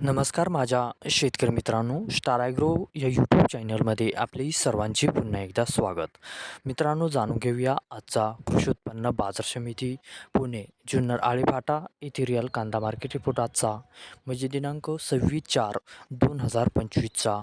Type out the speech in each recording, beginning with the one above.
नमस्कार माझ्या शेतकरी मित्रांनो स्टार ॲग्रो या यूट्यूब चॅनलमध्ये आपले सर्वांचे पुन्हा एकदा स्वागत. मित्रांनो जाणून घेऊया आजचा कृषी उत्पन्न बाजार समिती पुणे जुन्नर आळेफाटा येथे रिअल कांदा मार्केट रिपोर्ट आजचा. म्हणजे दिनांक सव्वीस चार दोन हजार पंचवीसचा.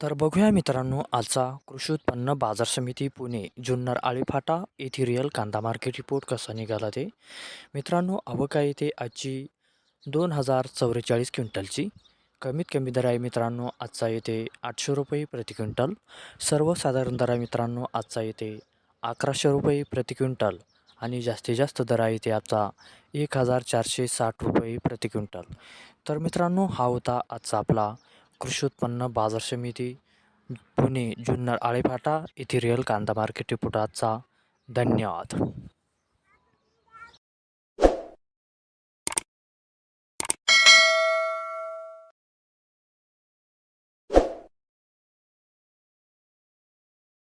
तर बघूया मित्रांनो आजचा कृषी उत्पन्न बाजार समिती पुणे जुन्नर आळेफाटा येथे रिअल कांदा मार्केट रिपोर्ट कसा निघाला ते? मित्रांनो अवका येथे आजची दोन हजार चौवेचाळीस क्विंटलची. कमीत कमी दर आहे मित्रांनो आजचा येते आठशे रुपये प्रति क्विंटल. सर्वसाधारण दर आहे मित्रांनो आजचा येते अकराशे रुपये प्रति क्विंटल. आणि जास्तीत जास्त दर आहे ते आजचा एक हजार चारशे साठ रुपये प्रति क्विंटल. तर मित्रांनो हा होता आजचा आपला कृषी उत्पन्न बाजार समिती पुणे जुन्नर आळेफाटा येथे रिअल कांदा मार्केट रिपोर्ट आजचा. धन्यवाद.